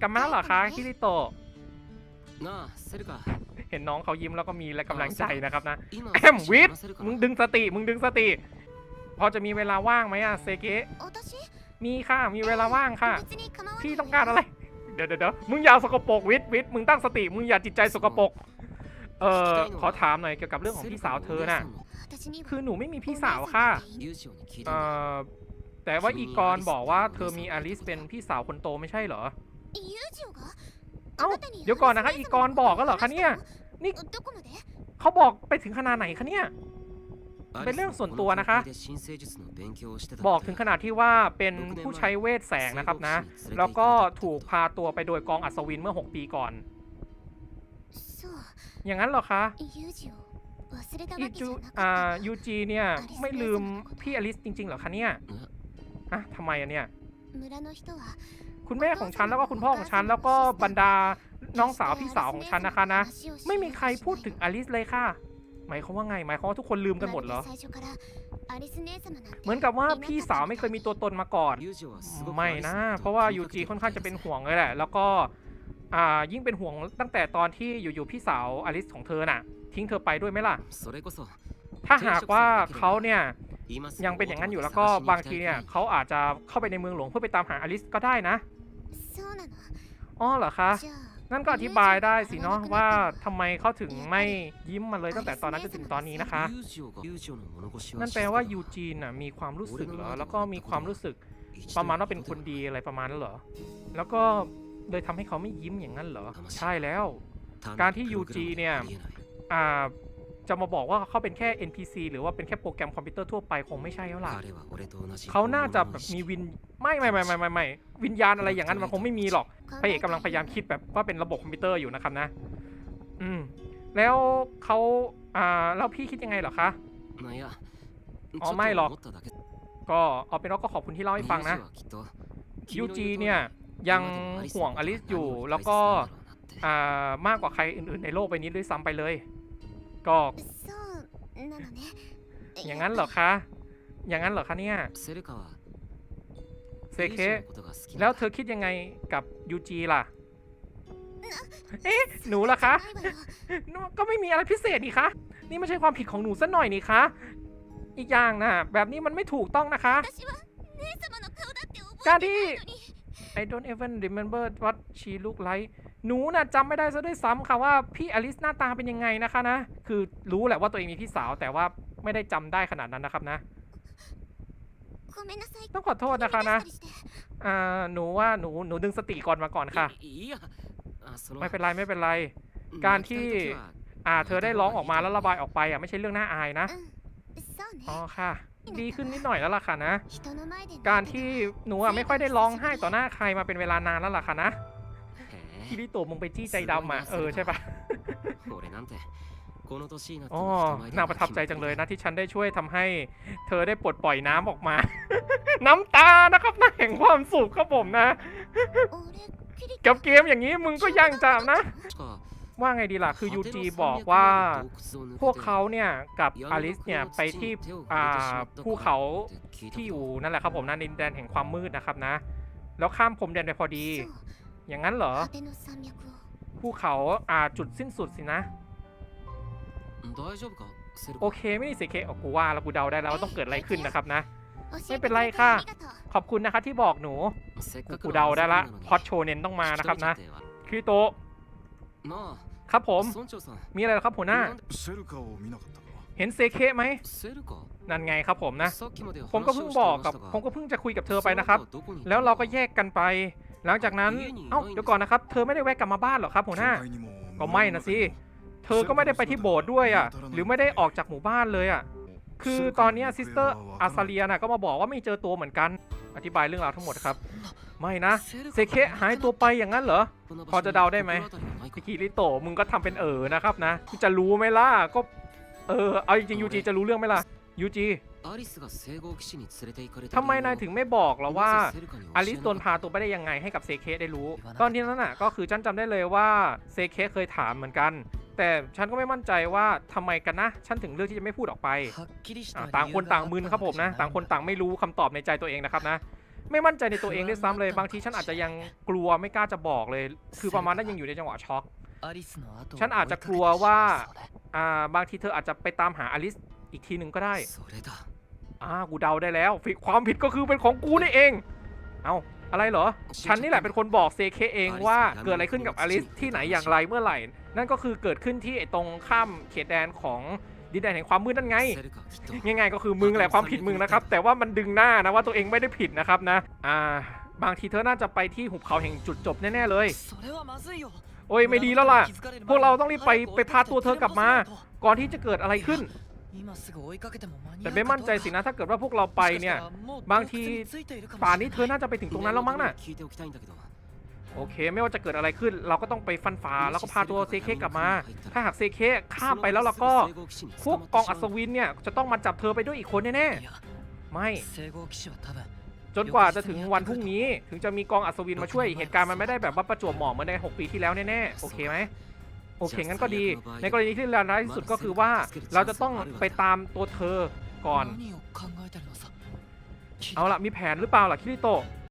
กลับมาแล้วเหรอคะคิริโตะเห็นน้องเขายิ้มแล้วก็มีและกำลังใจนะครับนะแอมวิทมึงดึงสติมึงดึงสติ พอจะมีเวลาว่างไหมอะเซเกะมีค่ะมีเวลาว่างค่ะพี่ต้องการอะไร เดี๋ยวเดี๋ยวมึงอย่าสกปรกวิทวิทมึงตั้งสติมึงอย่าจิตใจสกปรกเอ่อขอถามหน่อยเกี่ยวกับเรื่องของพี่สาวเธอน่ะคือหนูไม่มีพี่สาวค่ะเอ่อแต่ว่าอีกรบอกว่าเธอมีอลิสเป็นพี่สาวคนโตไม่ใช่เหรอ เอ้าเดี๋ยวก่อนนะครับอีกรบอกก็เหรอคะเนี่ยนี่เขาบอกไปถึงขนาดไหนคะเนี่ยเป็นเรื่องส่วนตัวนะคะ บอกถึงขนาดที่ว่าเป็นผู้ใช้เวทแสงนะครับนะ แล้วก็ถูกพาตัวไปโดยกองอัศวินเมื่อ 6 ปีก่อน อย่างนั้นหรอคะอีจูอ่ายูจีเนี่ย ไม่ลืมพี่อลิสจริงๆหรอคะเนี่ยอะทำไมอะเนี่ย คุณแม่ของฉันแล้วก็คุณพ่อของฉันแล้วก็บรรดาน้องสาวพี่สาวของฉันนะคะนะ ไม่มีใครพูดถึงอลิสเลยค่ะ หมายเขาว่าไงหมายเขาว่าทุกคนลืมกันหมดเหรอ เหมือนกับว่าพี่สาวไม่เคยมีตัวตนมาก่อน ไม่นะ เพราะว่ายูจีค่อนข้างจะเป็นห่วงเลยแหละ แล้วก็อ่ายิ่งเป็นห่วงตั้งแต่ตอนที่อยู่ๆพี่สาวอลิสของเธอน่ะ ทิ้งเธอไปด้วยไหมล่ะ ถ้าหากว่าเขาเนี่ยยังเป็นอย่างนั้นอยู่แล้วก็บางทีเนี่ยเขาอาจจะเข้าไปในเมืองหลวงเพื่อไปตามหาอลิสก็ได้นะ อ๋อเหรอคะนั่นก็อธิบายได้สิเนาะว่าทำไมเขาถึงไม่ยิ้มมาเลยตั้งแต่ตอนนั้นจนถึงตอนนี้นะคะ นั่นแปลว่ายูจีน่ะมีความรู้สึกเหรอแล้วก็มีความรู้สึกประมาณว่าเป็นคนดีอะไรประมาณนั้นเหรอ แล้วก็เลยทำให้เขาไม่ยิ้มอย่างนั้นเหรอ ใช่แล้ว การที่ยูจีเนี่ยอ่า จะมาบอกว่าเขาเป็นแค่ NPC หรือว่าเป็นแค่โปรแกรมคอมพิวเตอร์ทั่วไปคงไม่ใช่แล้วล่ะเขาน่าจะแบบมีวินไม่ไม่ไม่ไม่ไม่ไม่วิญญาณอะไรอย่างนั้นมันคงไม่มีหรอกพระเอกกำลังพยายามคิดแบบว่าเป็นระบบคอมพิวเตอร์อยู่นะครับนะ อืม แล้วเขาอ่าแล้วพี่คิดยังไงเหรอคะอ๋อไม่หรอก ก็เอาเป็นว่าก็ขอบคุณที่เล่าให้ฟังนะยูจีเนี่ยยังห่วงอลิสอยู่แล้วก็อ่ามากกว่าใครอื่นๆในโลกใบนี้ด้วยซ้ำไปเลย ก็ そうなのね อย่างนั้นเหรอคะ อย่างนั้นเหรอคะเนี่ย เซ เซ เค เค แล้ แล้ว ว เธอคิดยังไงกับยูจีล่ะ เอ๊ะ หนูล่ะคะ ก็ไม่มีอะไรพิเศษนี่คะ นี่ไม่ใช่ความผิดของหนูสักหน่อยนี่คะ อีกอย่างนะแบบนี้มันไม่ถูกต้องนะคะ 私は姉様の顔だって覚การ えて ที่ ないのに I don't even remember what she looked like หนูนะ่ะจำไม่ได้ซะด้วยซ้ำค่ะว่าพี่อลิสหน้าตาเป็นยังไงนะคะนะ คือรู้แหละว่าตัวเองมีพี่สาวแต่ว่าไม่ได้จำได้ขนาดนั้นนะครับนะ ต้องขอโทษนะคะนะอ่าหนูว่าหนูหนูดึงสติก่อนมาก่อนค่ะ ไม่เป็นไรไม่เป็นไร การที่อ่าเธอได้ร้องออกมาแล้วระบายออกไปอะไม่ใช่เรื่องน่าอายนะ อ๋อค่ะ ดีขึ้นนิดหน่อยแล้วล่ะค่ะนะ การที่หนูไม่ค่อยได้ร้องไห้ต่อหน้าใครมาเป็นเวลานานแล้วล่ะค่ะนะคิดิโตมึงไปจี้ใจดำอะเออใช่ปะอ๋อน่าประทับใจจังเลยนะที่ฉันได้ช่วยทำให้ เธอได้ปลดปล่อยน้ำออกมา น้ำตานะครับนะแห่งความสุขครับผมนะกับเกมอย่างนี้มึงก็ยังจามนะ ว่าไงดีล่ะ คือยูจีบอกว่าพวกเขาเนี่ยกับอลิสเนี่ยไปที่ภูเขาที่อยู่นั่นแหละครับผมน่ะดินแดนแห่งความมืดนะครับนะ แล้วข้ามผมแดนไปพอดี อย่างนั้นเหรอภูเขาอ่าจุดสิ้นสุดสินะ โอเคไม่ได้สิเคอกูว่าแล้วกูเดาได้แล้วว่าต้องเกิดอะไรขึ้นนะครับนะ ไม่เป็นไรค่ะ ขอบคุณนะคะที่บอกหนู กูเดาได้ละพอดโชเนนต้องมานะครับนะคือโต ครับผม มีอะไรครับหัวหน้า เห็นเซเคไหม นั่นไงครับผมนะ ผมก็เพิ่งบอกกับ ผมก็เพิ่งจะคุยกับเธอไปนะครับ แล้วเราก็แยกกันไป หลังจากนั้น เอ้า เดี๋ยวก่อนนะครับ เธอไม่ได้แวะกลับมาบ้านหรอครับหัวหน้า ก็ไม่นะสิ เธอก็ไม่ได้ไปที่โบสถ์ด้วยอะ หรือไม่ได้ออกจากหมู่บ้านเลยอะ คือตอนนี้ซิสเตอร์อาซาเลียน่ะก็มาบอกว่าไม่เจอตัวเหมือนกัน อธิบายเรื่องราวทั้งหมดครับ ไม่นะ เซเคหายตัวไปอย่างนั้นเหรอ พอจะเดาได้ไหม คิริโตะมึงก็ทำเป็นเออนะครับนะคุณจะรู้ไหมล่ะก็เออเอาจริงๆยูจีจะรู้เรื่องไหมล่ะยูจีทำทำไมนานไมายยถึถึงงไม่บอกเราเราว่าว่าออลิลิสสโดโดนนพาพาตัวไปได้ยังไงให้กับเซเคได้รู้ตตออนนที่ที่นั้นน่ะก็คือฉันจำได้เลยว่าเซเคเคยถามเหมือนกัน แต่ฉันก็ไม่มั่นใจว่าทำไมกันนะ ฉันถึงเลือกที่จะไม่พูดออกไปอะต่างคนต่างมึนครับผมนะ ต่างคนต่างไม่รู้คำตอบในใจตัวเองนะครับนะ ไม่มั่นใจในตัวเองด้วยซ้ำเลยบางทีฉันอาจจะยังกลัวไม่กล้าจะบอกเลย คือประมาณนั้นยังอยู่ในจังหวะช็อก ฉันอาจจะกลัวว่าอ่าบางทีเธออาจจะไปตามหาอลิสอีกทีหนึ่งก็ได้อ่ากูเดาได้แล้วความผิดก็คือเป็นของกูนี่เอง เอาอะไรเหรอ ฉันนี่แหละเป็นคนบอกเซเคเองว่าเกิดอะไรขึ้นกับอลิสที่ไหนอย่างไรเมื่อไหร่ นั่นก็คือเกิดขึ้นที่ไอตรงข้ามเขตแดนของ ดินแดนแห่งความมืดนั่นไง ง่ายๆก็คือมึงแหละความผิดมึงนะครับ แต่ว่ามันดึงหน้านะว่าตัวเองไม่ได้ผิดนะครับนะ อ่า บางทีเธอน่าจะไปที่หุบเขาแห่งจุดจบแน่ๆเลย โอ้ยไม่ดีแล้วล่ะ พวกเราต้องรีบไปไปพาตัวเธอกลับมา ก่อนที่จะเกิดอะไรขึ้น แต่ไม่มั่นใจสินะถ้าเกิดว่าพวกเราไปเนี่ย บางทีป่านนี้เธอน่าจะไปถึงตรงนั้นแล้วมั้งนะ โอเค ไม่ว่าจะเกิดอะไรขึ้น เราก็ต้องไปฟันฝ่าแล้วก็พาตัวเซเคกลับมา ถ้าหากเซเคข้ามไปแล้วเราก็พวกกองอัศวินเนี่ยจะต้องมาจับเธอไปด้วยอีกคนแน่ๆไม่ จนกว่าจะถึงวันพรุ่งนี้ ถึงจะมีกองอัศวินมาช่วยเหตุการณ์มันไม่ได้แบบว่าประจวบเหมาะเหมือนใน 6 ปีที่แล้วแน่ๆโอเคไหมโอเคงั้นก็ดี ในกรณีที่เราได้ที่สุดก็คือว่าเราจะต้องไปตามตัวเธอก่อน เอาละมีแผนหรือเปล่าล่ะคิริโตะ